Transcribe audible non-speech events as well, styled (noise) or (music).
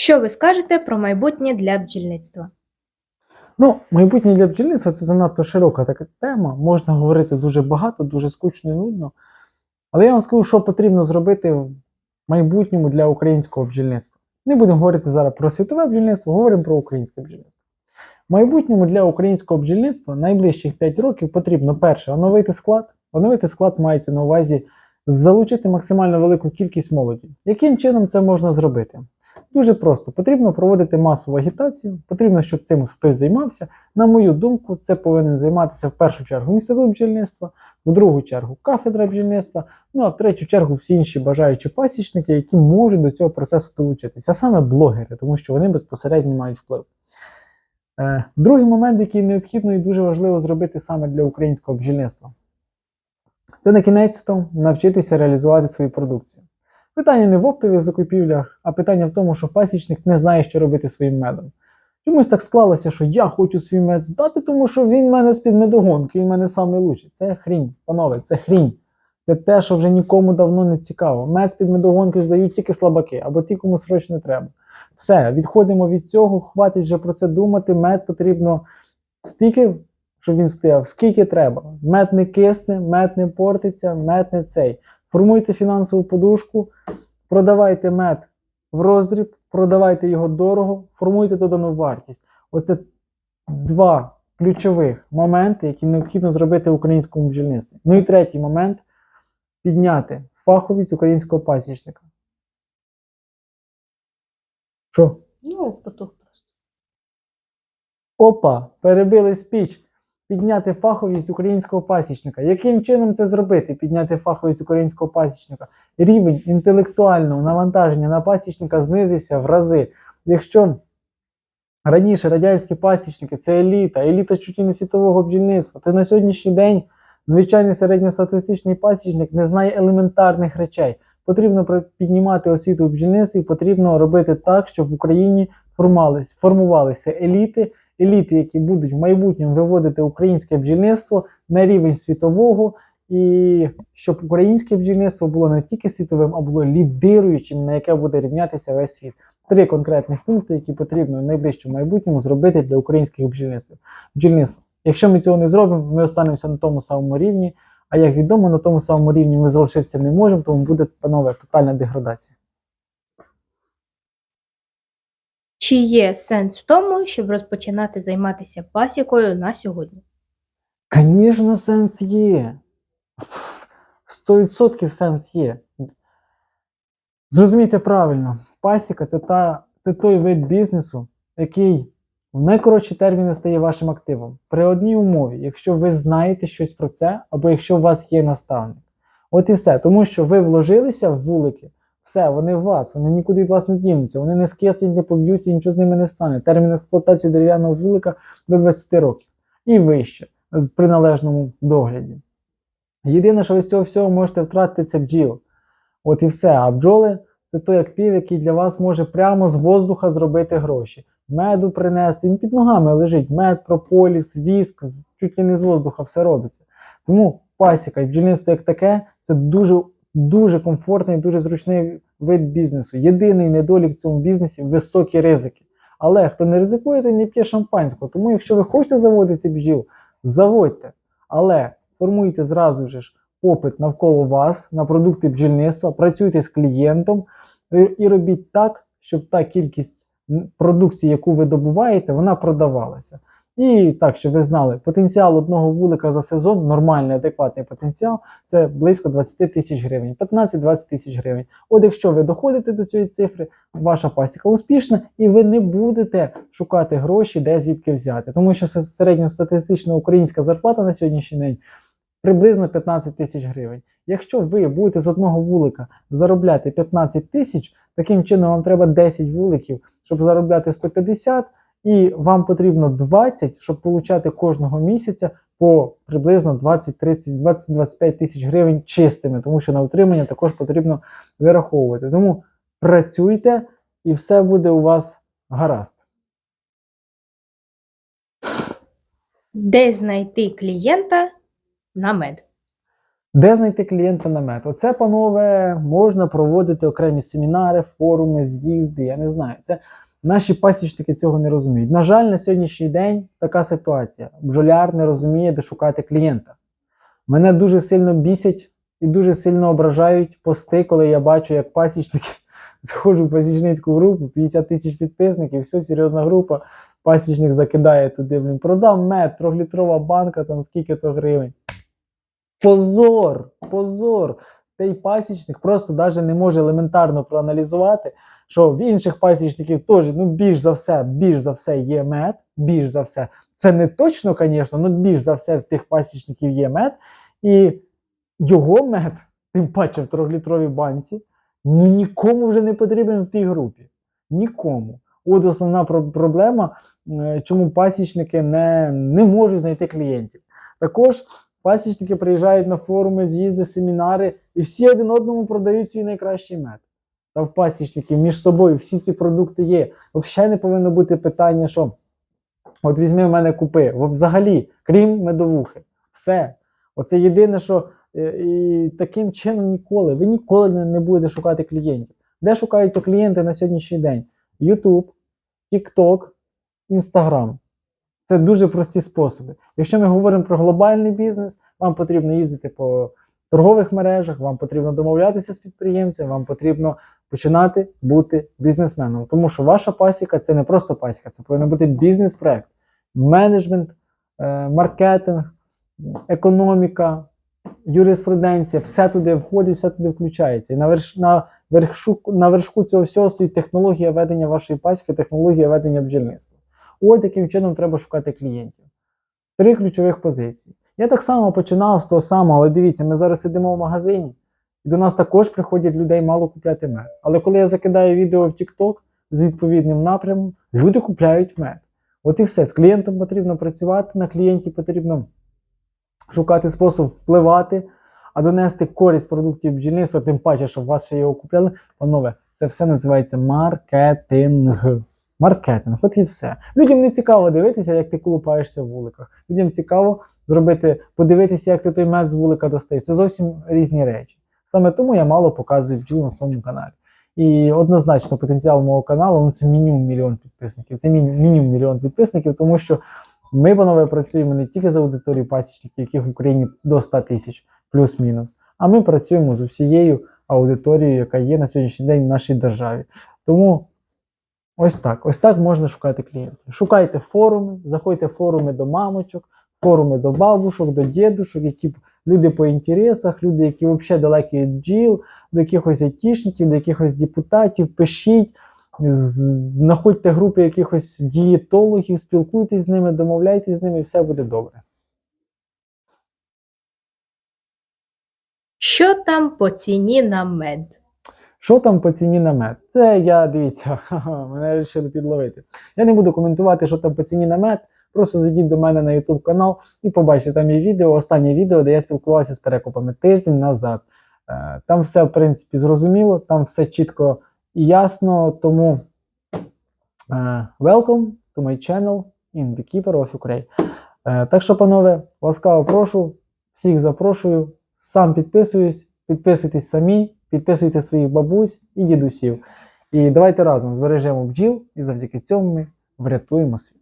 Що ви скажете про майбутнє для бджільництва? Ну, майбутнє для бджільництва це занадто широка така тема. Можна говорити дуже багато, дуже скучно і нудно. Але я вам скажу, що потрібно зробити в майбутньому для українського бджільництва. Не будемо говорити зараз про світове бджільництво, говоримо про українське бджільництво. В майбутньому для українського бджільництва найближчих 5 років потрібно перше оновити склад. Оновити склад мається на увазі залучити максимально велику кількість молоді. Яким чином це можна зробити? Дуже просто. Потрібно проводити масову агітацію, потрібно, щоб цим хтось займався. На мою думку, це повинен займатися в першу чергу інститут бджільництва, в другу чергу кафедра бджільництва, ну а в третю чергу всі інші бажаючі пасічники, які можуть до цього процесу долучитися, а саме блогери, тому що вони безпосередньо мають вплив. Е, другий момент, який необхідно і дуже важливо зробити саме для українського бджільництва, це на кінець то навчитися реалізувати свою продукцію. Питання не в оптових закупівлях, а питання в тому, що пасічник не знає, що робити своїм медом. Чомусь так склалося, що я хочу свій мед здати, тому що він в мене з-під медогонки, він в мене найкращий. Це хрінь, панове, це хрінь. Це те, що вже нікому давно не цікаво. Мед з-під медогонки здають тільки слабаки або ті, кому срочно треба. Все, відходимо від цього, хватить вже про це думати. Мед потрібно стільки, щоб він стояв, скільки треба. Мед не кисне, мед не портиться, мед не цей. Формуйте фінансову подушку, продавайте мед в роздріб, продавайте його дорого, формуйте додану вартість. Оце два ключових моменти, які необхідно зробити в українському бджільництві. Ну і третій момент підняти фаховість українського пасічника. Що? Ну, потух просто. Опа, перебили спіч. Підняти фаховість українського пасічника. Яким чином це зробити? Підняти фаховість українського пасічника. Рівень інтелектуального навантаження на пасічника знизився в рази. Якщо раніше радянські пасічники це еліта, еліта чуть не світового бджільництва, то на сьогоднішній день звичайний середньостатистичний пасічник не знає елементарних речей. Потрібно піднімати освіту в бджільництві, потрібно робити так, щоб в Україні формувалися еліти, еліти, які будуть в майбутньому виводити українське бджільництво на рівень світового, і щоб українське бджільництво було не тільки світовим, а було лідируючим, на яке буде рівнятися весь світ. Три конкретних пункти, які потрібно в найближчому майбутньому зробити для українських бджільництв. бджільництва. Якщо ми цього не зробимо, ми останемося на тому самому рівні. А як відомо, на тому самому рівні ми залишитися не можемо, тому буде панове тотальна деградація. Чи є сенс в тому, щоб розпочинати займатися пасікою на сьогодні? Звісно, сенс є. 100% сенс є. Зрозумійте правильно, пасіка це, та, це той вид бізнесу, який в найкоротші терміни стає вашим активом. При одній умові, якщо ви знаєте щось про це, або якщо у вас є наставник. От і все. Тому що ви вложилися в вулики, все, вони в вас, вони нікуди від вас не дінуться, вони не скислять, не поб'ються, нічого з ними не стане. Термін експлуатації дерев'яного вулика до 20 років і вище при належному догляді. Єдине, що ви з цього всього можете втратити, це бджіл. От і все. А бджоли це той актив, який для вас може прямо з воздуха зробити гроші. Меду принести, він під ногами лежить. Мед, прополіс, віск, чуть ли не з воздуха все робиться. Тому пасіка і бджільництво як таке це дуже, дуже комфортний, дуже зручний вид бізнесу. Єдиний недолік в цьому бізнесі високі ризики. Але хто не ризикує, той не п'є шампанського. Тому, якщо ви хочете заводити бджіл, заводьте. Але формуйте зразу ж попит навколо вас на продукти бджільництва, працюйте з клієнтом і робіть так, щоб та кількість продукції, яку ви добуваєте, вона продавалася. І так, щоб ви знали, потенціал одного вулика за сезон, нормальний, адекватний потенціал, це близько 20 тисяч гривень, 15-20 тисяч гривень. От якщо ви доходите до цієї цифри, ваша пасіка успішна, і ви не будете шукати гроші, де звідки взяти. Тому що се- середньостатистична українська зарплата на сьогоднішній день приблизно 15 тисяч гривень. Якщо ви будете з одного вулика заробляти 15 тисяч, таким чином вам треба 10 вуликів, щоб заробляти 150, і вам потрібно 20, щоб получати кожного місяця по приблизно 20, 30, 20, 25 тисяч гривень чистими, тому що на утримання також потрібно вираховувати. Тому працюйте і все буде у вас гаразд. Де знайти клієнта на мед? Де знайти клієнта на мед? Оце, панове, можна проводити окремі семінари, форуми, з'їзди. Я не знаю. Це наші пасічники цього не розуміють. На жаль, на сьогоднішній день така ситуація. Бджоляр не розуміє, де шукати клієнта. Мене дуже сильно бісять і дуже сильно ображають пости, коли я бачу, як пасічники (laughs) заходжу в пасічницьку групу, 50 тисяч підписників, все, серйозна група. Пасічник закидає туди, блін, продам мед, трьохлітрова банка, там скільки то гривень. Позор! Позор! Той пасічник просто навіть не може елементарно проаналізувати, що в інших пасічників теж, ну, більш за все, більш за все є мед, більш за все. Це не точно, звісно, але більш за все в тих пасічників є мед. І його мед, тим паче в трьохлітровій банці, ну нікому вже не потрібен в тій групі. Нікому. От основна проблема, е, чому пасічники не, не можуть знайти клієнтів. Також пасічники приїжджають на форуми, з'їзди, семінари, і всі один одному продають свій найкращий мед. Та в пасічників між собою всі ці продукти є. Взагалі не повинно бути питання, що от візьми в мене купи. Взагалі, крім медовухи. Все. Оце єдине, що е, і таким чином ніколи. Ви ніколи не, будете шукати клієнтів. Де шукаються клієнти на сьогоднішній день? YouTube, TikTok, Instagram. Це дуже прості способи. Якщо ми говоримо про глобальний бізнес, вам потрібно їздити по торгових мережах, вам потрібно домовлятися з підприємцем, вам потрібно починати бути бізнесменом. Тому що ваша пасіка це не просто пасіка, це повинен бути бізнес-проект, менеджмент, е, маркетинг, економіка, юриспруденція, все туди входить, все туди включається. І на, верш, на, вершу, на вершку цього всього стоїть технологія ведення вашої пасіки, технологія ведення бджільництва. Ось таким чином треба шукати клієнтів. Три ключових позиції. Я так само починав з того самого, але дивіться, ми зараз сидимо в магазині, і до нас також приходять людей мало купляти мед. Але коли я закидаю відео в TikTok з відповідним напрямом, люди купляють мед. От і все. З клієнтом потрібно працювати, на клієнті потрібно шукати спосіб впливати, а донести користь продуктів бджільництва, тим паче, щоб вас ще його купляли. Панове, це все називається маркетинг. Маркетинг, от і все. Людям не цікаво дивитися, як ти колупаєшся в вуликах. Людям цікаво зробити, подивитися, як ти той мед з вулика достаєш. Це зовсім різні речі. Саме тому я мало показую бджіл на своєму каналі. І однозначно потенціал мого каналу ну, це мінімум мільйон підписників. Це мінімум мільйон підписників, тому що ми, панове, працюємо не тільки за аудиторією пасічників, яких в Україні до 100 тисяч, плюс-мінус, а ми працюємо з усією аудиторією, яка є на сьогоднішній день в нашій державі. Тому ось так, ось так можна шукати клієнтів. Шукайте форуми, заходьте в форуми до мамочок, форуми до бабушок, до дідушок, які люди по інтересах, люди, які взагалі далекі від бджіл, до якихось айтішників, до якихось депутатів, пишіть, знаходьте групи якихось дієтологів, спілкуйтесь з ними, домовляйтесь з ними, і все буде добре. Що там по ціні на мед? Що там по ціні на мед? Це я дивіться, (laughs) мене вирішили підловити. Я не буду коментувати, що там по ціні на мед. Просто зайдіть до мене на YouTube канал і побачите, там є відео, останнє відео, де я спілкувався з перекупами тиждень назад. Е, Там все, в принципі, зрозуміло, там все чітко і ясно. Тому е, welcome to my channel in Beekeeper of Ukraine. Е, Так що, панове, ласкаво прошу, всіх запрошую, сам підписуюсь, підписуйтесь самі, підписуйте своїх бабусь і дідусів. І давайте разом збережемо бджіл, і завдяки цьому ми врятуємо світ.